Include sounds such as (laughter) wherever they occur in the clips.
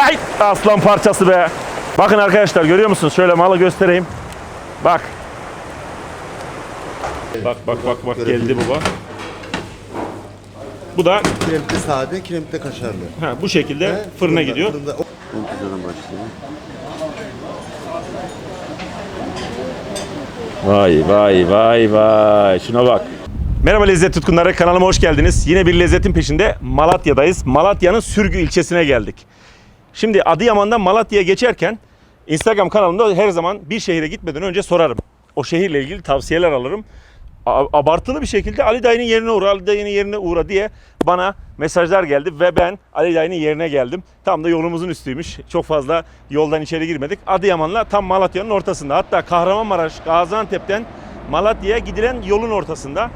Hay aslan parçası be. Bakın arkadaşlar görüyor musunuz? Şöyle malı göstereyim. Bak. Bak bak bak bak geldi baba. Bu da Kremte sade, kremte kaşarlı. ha, bu şekilde fırına gidiyor. Fırında. Güzelden başlayalım. Vay vay vay vay şuna bak. Merhaba lezzet tutkunları kanalıma hoş geldiniz. Yine bir lezzetin peşinde Malatya'dayız. Malatya'nın Sürgü ilçesine geldik. Şimdi Adıyaman'dan Malatya'ya geçerken Instagram kanalımda her zaman bir şehire gitmeden önce sorarım. O şehirle ilgili tavsiyeler alırım. Abartılı bir şekilde Ali Dayı'nın yerine uğra, Ali Dayı'nın yerine uğra diye bana mesajlar geldi ve ben Ali Dayı'nın yerine geldim. Tam da yolumuzun üstüymüş. Çok fazla yoldan içeri girmedik. Adıyaman'la tam Malatya'nın ortasında. Hatta Kahramanmaraş, Gaziantep'ten Malatya'ya gidilen yolun ortasında.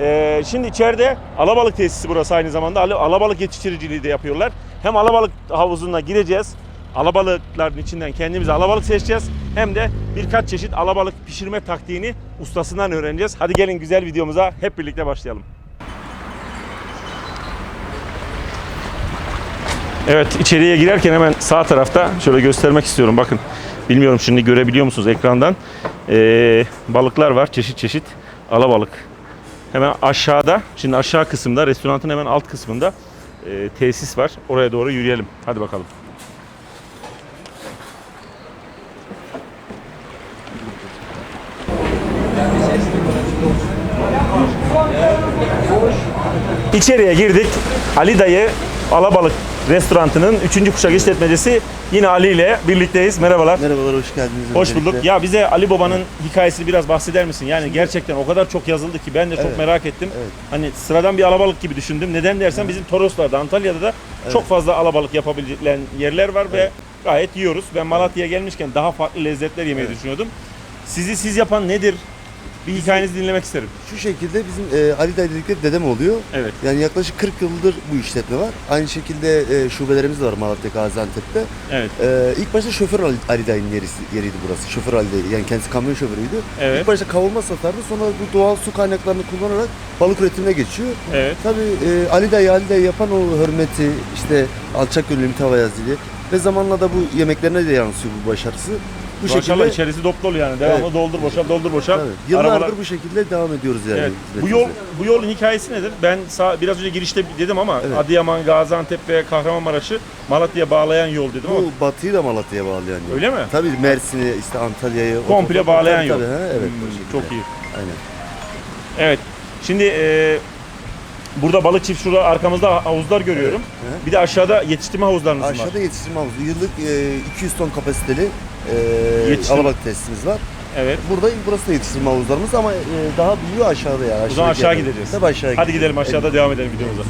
Ee, şimdi içeride alabalık tesisi burası aynı zamanda. Ala- Alabalık yetiştiriciliği de yapıyorlar. Hem alabalık havuzuna gireceğiz. Alabalıkların içinden kendimize alabalık seçeceğiz. Hem de birkaç çeşit alabalık pişirme taktiğini ustasından öğreneceğiz. Hadi gelin güzel videomuza hep birlikte başlayalım. Evet içeriye girerken hemen sağ tarafta şöyle göstermek istiyorum. Bakın bilmiyorum şimdi görebiliyor musunuz ekrandan. Ee, balıklar var çeşit çeşit alabalık. Hemen aşağıda şimdi aşağı kısımda restoranın hemen alt kısmında e, tesis var. Oraya doğru yürüyelim. Hadi bakalım. İçeriye girdik. Ali Dayı Alabalık Restorantı'nın 3. kuşak işletmecisi yine Ali ile birlikteyiz. Merhabalar. Merhabalar, hoş geldiniz. Hoş öncelikle. bulduk. Ya bize Ali Baba'nın hikayesini biraz bahseder misin? Yani gerçekten o kadar çok yazıldı ki ben de çok Evet. merak ettim. Evet. Hani sıradan bir alabalık gibi düşündüm. Neden dersen bizim Toroslar'da, Antalya'da da çok fazla alabalık yapabilen yerler var ve gayet yiyoruz. Ben Malatya'ya gelmişken daha farklı lezzetler yemeyi düşünüyordum. Sizi siz yapan nedir? Bir hikayenizi dinlemek isterim. Şu şekilde bizim e, Ali Dayı dedikleri dedem oluyor. Evet. Yani yaklaşık 40 yıldır bu işletme var. Aynı şekilde e, şubelerimiz de var Malatya, Gaziantep'te. Evet. E, ilk başta şoför Ali, Ali Dayı'nın yerisi, yeriydi burası. Şoför Ali Dayı. Yani kendisi kamyon şoförüydü. Evet. İlk başta kavurma satardı. Sonra bu doğal su kaynaklarını kullanarak balık üretimine geçiyor. Evet. Tabii e, Ali Dayı, Ali Dayı yapan o hürmeti, işte alçak gönüllü mütevaziliği ve zamanla da bu yemeklerine de yansıyor bu başarısı. Bu Maşallah şekilde içerisi dop dolu yani. Devamlı Evet. doldur boşalt doldur boşalt. Tabii, yıllardır Arabalar- bu şekilde devam ediyoruz yani. Evet. Bu hizmetimize. yol bu yolun hikayesi nedir? Ben sağ, biraz önce girişte dedim ama Evet. Adıyaman, Gaziantep ve Kahramanmaraş'ı Malatya'ya bağlayan yol dedim ama Bu batıyı da Malatya'ya bağlayan yol. öyle mi? Tabii Mersin'i, işte Antalya'yı. Komple o- bağlayan tabii, yol. tabii, ha, evet. Hmm, o şekilde. çok iyi. Aynen. Evet. Şimdi e, burada balık çift şurada arkamızda havuzlar görüyorum. hı. Bir de aşağıda yetiştirme havuzlarınız var. Aşağıda yetiştirme havuzu. Yıllık e, 200 ton kapasiteli e, Yetiştirme- alabalık testimiz var. Evet. Burada burası da yetiştirme havuzlarımız ama e, daha büyüğü aşağıda ya. O zaman aşağı gideceğiz. Tabii aşağı Hadi gidelim aşağıda devam edelim videomuza.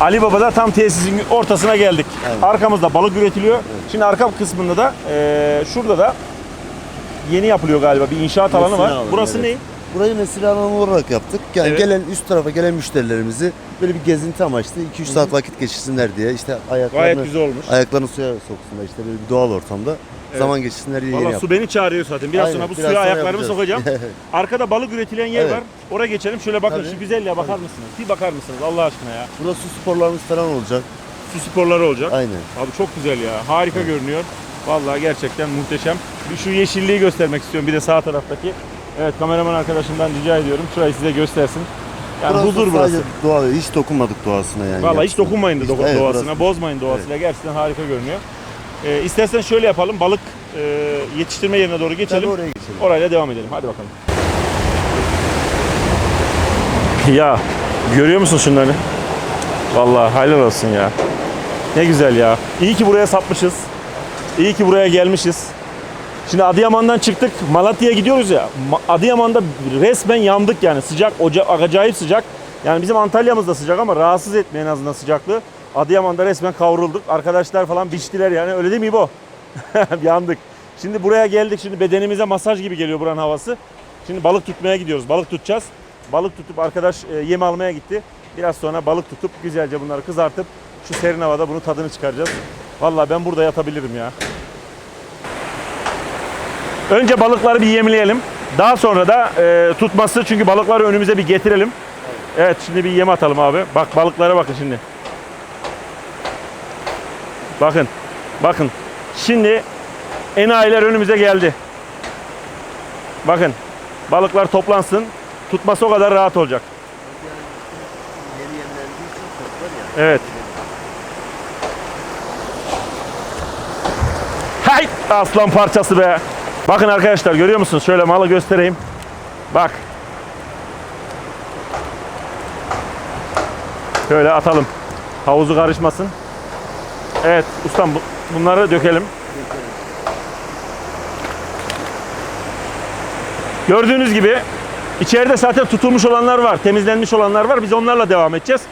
Ali Baba'da tam tesisin ortasına geldik. Evet. Arkamızda balık üretiliyor. Şimdi arka kısmında da e, şurada da yeni yapılıyor galiba bir inşaat alanı var. alanı, Burası evet. ne? Burayı mesire alanı olarak yaptık. Yani Evet. gelen üst tarafa gelen müşterilerimizi böyle bir gezinti amaçlı 2-3 saat vakit geçirsinler diye işte ayaklarını güzel olmuş. ayaklarını suya soksunlar işte böyle bir doğal ortamda Evet. zaman geçirsinler diye Valla su beni çağırıyor zaten. Biraz Aynen, sonra bu biraz suya sonra ayaklarımı yapacağız. sokacağım. (laughs) Arkada balık üretilen yer Evet. var. Oraya geçelim. Şöyle bakın Tabii. şu güzelliğe bakar mısınız? Bir bakar mısınız Allah aşkına ya? Burada su sporlarımız falan olacak. Su sporları olacak. Aynen. Abi çok güzel ya. Harika görünüyor. Vallahi gerçekten muhteşem. Bir şu yeşilliği göstermek istiyorum. Bir de sağ taraftaki. Evet kameraman arkadaşımdan rica ediyorum. Şurayı size göstersin. Yani Burası huzur burası. Doğa, hiç dokunmadık doğasına yani. Vallahi hiç dokunmayın da do- evet, doğasına. burası- Bozmayın doğasıyla. Gerçekten harika görünüyor. Ee, istersen şöyle yapalım. Balık e, yetiştirme yerine doğru Tabii geçelim. oraya geçelim. Orayla devam edelim. Hadi bakalım. Ya görüyor musun şunları? Vallahi helal olsun ya. Ne güzel ya. İyi ki buraya sapmışız. İyi ki buraya gelmişiz. Şimdi Adıyaman'dan çıktık. Malatya'ya gidiyoruz ya. Ma- Adıyaman'da resmen yandık yani. Sıcak, oca acayip sıcak. Yani bizim Antalya'mız da sıcak ama rahatsız etmeyen en azından sıcaklığı. Adıyaman'da resmen kavrulduk. Arkadaşlar falan biçtiler yani. Öyle değil mi İbo? (laughs) yandık. Şimdi buraya geldik. Şimdi bedenimize masaj gibi geliyor buranın havası. Şimdi balık tutmaya gidiyoruz. Balık tutacağız. Balık tutup arkadaş e, yem almaya gitti. Biraz sonra balık tutup güzelce bunları kızartıp şu serin havada bunu tadını çıkaracağız. Vallahi ben burada yatabilirim ya. Önce balıkları bir yemleyelim. Daha sonra da e, tutması çünkü balıkları önümüze bir getirelim. Evet şimdi bir yem atalım abi. Bak balıklara bakın şimdi. Bakın. Bakın. Şimdi enayiler önümüze geldi. Bakın. Balıklar toplansın. Tutması o kadar rahat olacak. Evet. Hay aslan parçası be. Bakın arkadaşlar görüyor musunuz? Şöyle malı göstereyim. Bak. Şöyle atalım. Havuzu karışmasın. Evet ustam bu- bunları dökelim. Gördüğünüz gibi içeride zaten tutulmuş olanlar var, temizlenmiş olanlar var. Biz onlarla devam edeceğiz.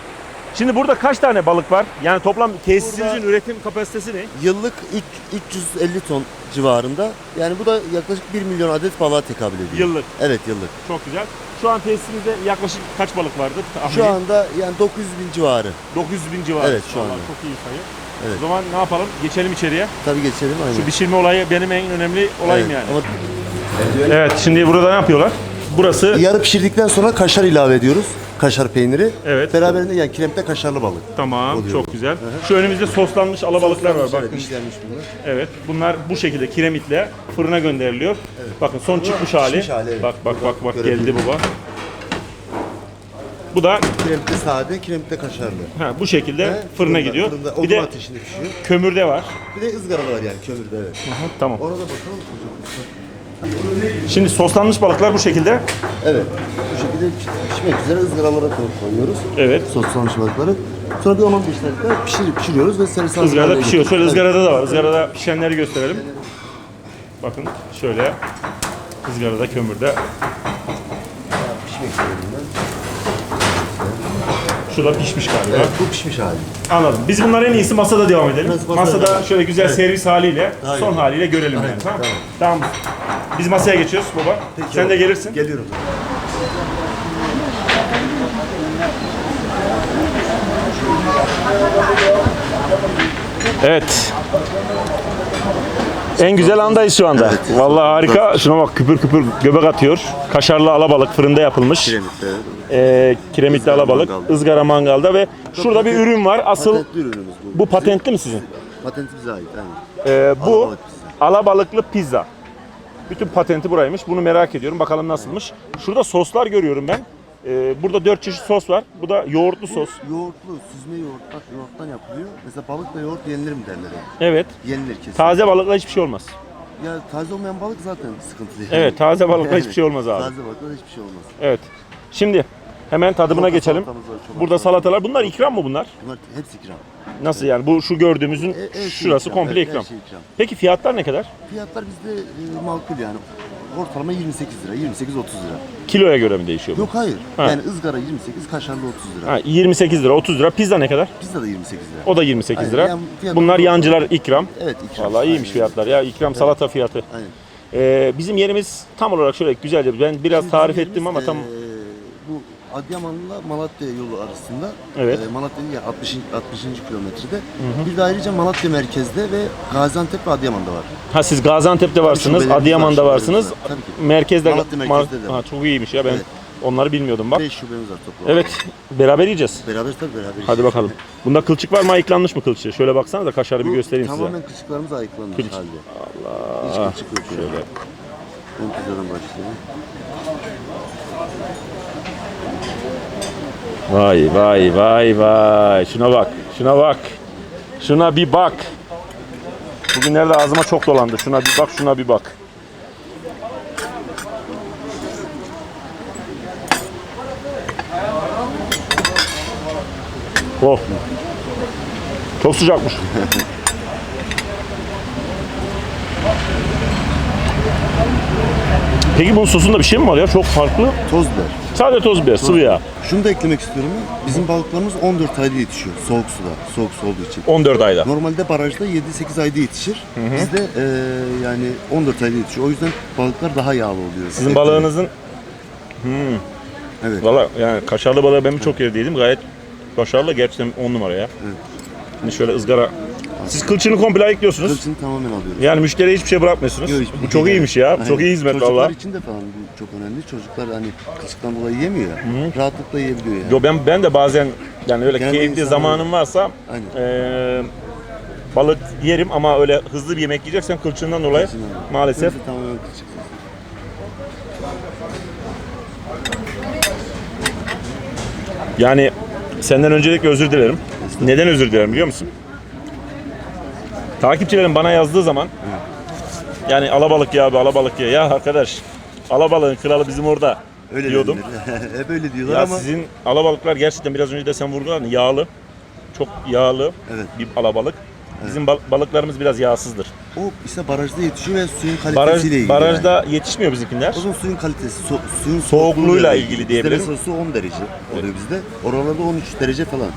Şimdi burada kaç tane balık var? Yani toplam tesisinizin Burada- üretim kapasitesi ne? Yıllık üç- 350 ton civarında. Yani bu da yaklaşık 1 milyon adet balığa tekabül ediyor. Yıllık. Evet yıllık. Çok güzel. Şu an tesisimizde yaklaşık kaç balık vardır? Tahmini? Şu anda yani 900 bin civarı. 900 bin civarı. Evet, şu Vallahi anda. Çok iyi sayı. Evet. O zaman ne yapalım? Geçelim içeriye. Tabii geçelim aynen. Şu pişirme olayı benim en önemli olayım Evet, yani. Ama Evet şimdi burada ne yapıyorlar? Burası yarı pişirdikten sonra kaşar ilave ediyoruz. Kaşar peyniri. Evet. Beraberinde yani kremte kaşarlı balık. tamam oluyor. çok güzel. Şu önümüzde soslanmış alabalıklar var. Bakın. Evet, işlenmiş bunlar. Evet. Bunlar bu şekilde kiremitle fırına gönderiliyor. Bakın son çıkmış hali. pişmiş hali, evet. Bak bak bak bak geldi baba. Bu da Kremte sade, kremte kaşarlı. ha, bu şekilde Ve fırına gidiyor. Fırında bir de ateşinde pişiyor. kömürde var. Bir de ızgara var yani kömürde evet. Tamam. Ona da bakalım. Şimdi soslanmış balıklar bu şekilde. Evet. Bu şekilde pişmek üzere ızgaralara koy- koyuyoruz. Evet. Soslanmış balıkları. Sonra bir 10-15 dakika pişirip pişiriyoruz ve servis Izgarada pişiyor. Şöyle ızgarada da var. Izgarada pişenleri gösterelim. Bakın şöyle ızgarada kömürde. Pişmek üzere bunlar. Şu da pişmiş galiba. Evet, bu pişmiş hali. Anladım. Biz bunları en iyisi masada devam edelim. Masada Masada devam. şöyle güzel Evet. servis haliyle, Aynen. son haliyle görelim yani. Tamam. mı? tamam. Biz masaya geçiyoruz baba. Peki, Sen de gelirsin. Geliyorum. Evet. En güzel andayız şu anda. Vallahi harika. Şuna bak küpür küpür göbek atıyor. Kaşarlı alabalık fırında yapılmış. Kiremitte. Ee, kiremitli Izgara alabalık, mangalda. ızgara mangalda ve şurada bir ürün var. Asıl Patentli ürünümüz bu. bu patentli mi sizin? Patenti bize ait. Aynen. Ee, bu Alabalık pizza. alabalıklı pizza. Bütün patenti buraymış. Bunu merak ediyorum. Bakalım nasılmış. Şurada soslar görüyorum ben. Ee, burada dört çeşit sos var. Bu da yoğurtlu sos. Yoğurtlu, süzme yoğurt, bak yoğurttan yapılıyor. Mesela balıkla yoğurt yenilir mi derler yani. Evet. Yenilir kesin. Taze balıkla hiçbir şey olmaz. Ya taze olmayan balık zaten sıkıntılı. yani. Evet, taze balıkla hiçbir şey (laughs) olmaz abi. Taze balıkla hiçbir şey olmaz. Evet. Şimdi hemen tadımına Burada geçelim. salatamız var, çoban Burada salatalar. Bunlar ikram mı bunlar? Bunlar hepsi ikram. Nasıl yani? Bu şu gördüğümüzün E- her şey şurası ikram, komple evet, ikram. Şey ikram. Peki fiyatlar ne kadar? Fiyatlar bizde e, makul yani. Ortalama 28 lira, 28-30 lira. Kiloya göre mi değişiyor bu? Yok hayır. Ha. Yani ızgara 28, kaşarlı 30 lira. Ha, 28 lira, 30 lira. Pizza ne kadar? Pizza da 28 lira. O da 28 Aynen, lira. yani fiyatı Bunlar yancılar ikram. Evet ikram. Vallahi iyiymiş Aynen. fiyatlar ya. İkram salata fiyatı. Aynen. Ee, bizim yerimiz tam olarak şöyle güzelce. Ben biraz Şimdi tarif bizim ettim ama yerimiz, tam eee, bu Adıyaman'la Malatya yolu arasında. Evet. eee, Malatya'nın ya 60. 60. kilometrede. Bir de ayrıca Malatya merkezde ve Gaziantep ve Adıyaman'da var. ha siz Gaziantep'te varsınız, şubelerimiz Adıyaman'da var, varsınız. şubelerimiz var. Tabii ki. Merkezde Malatya merkezde de ha, çok iyiymiş ya ben Evet. onları bilmiyordum bak. 5 şubemiz var toplam. Evet, beraber yiyeceğiz. Beraber tabii beraber. Hadi bakalım. Bunda kılçık var mı ayıklanmış mı kılçığı? Şöyle baksanız da kaşarı bir göstereyim size. Tamamen kılçıklarımız ayıklanmış halde. Allah. Hiç kılçık yok yani. Şöyle. Ön pizzadan başlayalım. Vay vay vay vay. Şuna bak. Şuna bak. Şuna bir bak. Bugünlerde ağzıma çok dolandı. Şuna bir bak, şuna bir bak. Oh. Çok sıcakmış. (laughs) Peki bunun sosunda bir şey mi var ya? Çok farklı. Toz biber. Sadece toz biber, sıvı yağ. Şunu da eklemek istiyorum. Bizim balıklarımız 14 ayda yetişiyor. Soğuk suda. Soğuk su olduğu için. 14 ayda. Normalde barajda 7-8 ayda yetişir. Bizde eee, yani 14 ayda yetişiyor. O yüzden balıklar daha yağlı oluyor. Sizin Etleri. balığınızın Evet. Valla yani kaşarlı balığı ben birçok yerde yedim. Gayet başarılı. Gerçekten 10 numara ya. Şimdi şöyle ızgara. Siz kılçığını komple ayıklıyorsunuz. Kılçını tamamen alıyoruz. Yani müşteriye hiçbir şey bırakmıyorsunuz. Yok, hiçbir Bu çok şey iyiymiş ya. Aynen. Çok iyi hizmet Çocuklar valla. için de falan bu çok önemli. Çocuklar hani kılçıktan dolayı yemiyor ya. Rahatlıkla yiyebiliyor yani. Yo ben ben de bazen yani öyle Genelde keyifli insanlar- zamanım varsa Aynen. eee Balık yerim ama öyle hızlı bir yemek yiyeceksen kılçığından dolayı Kılçığından dolayı. maalesef tamamen. Yani senden öncelikle özür dilerim. Neden özür dilerim biliyor musun? Takipçilerim bana yazdığı zaman yani alabalık ya abi alabalık ya. Ya arkadaş alabalığın kralı bizim orada Öyle diyordum. dediler. (laughs) Hep öyle diyorlar Ya ama sizin alabalıklar gerçekten biraz önce de sen vurguladın yağlı. Çok yağlı Evet. bir alabalık. Bizim bal- balıklarımız biraz yağsızdır. o ise barajda yetişiyor ve suyun kalitesiyle Baraj, ilgili. barajda yetişmiyor bizimkiler. O zaman suyun kalitesi, so- suyun Soğukluğuyla ilgili Bizde diyebilirim. mesela su 10 derece oluyor bizde. Oralarda 13 derece falan.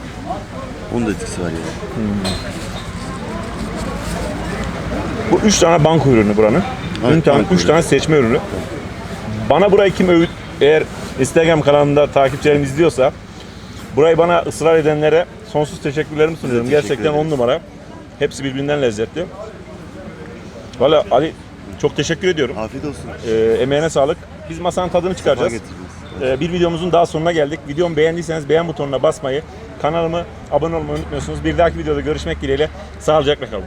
Onun da etkisi var yani. Bu üç tane banko ürünü buranın. Evet, üç tane, üç ürünü. tane seçme ürünü. Bana burayı kim övüt eğer Instagram kanalımda takipçilerim izliyorsa burayı bana ısrar edenlere sonsuz teşekkürlerimi sunuyorum. teşekkür Gerçekten on ederiz. numara. Hepsi birbirinden lezzetli. Valla Ali çok teşekkür ediyorum. Afiyet olsun. Ee, emeğine sağlık. Biz masanın tadını çıkaracağız. Ee, bir videomuzun daha sonuna geldik. Videomu beğendiyseniz beğen butonuna basmayı, kanalıma abone olmayı unutmuyorsunuz. Bir dahaki videoda görüşmek dileğiyle. Sağlıcakla kalın.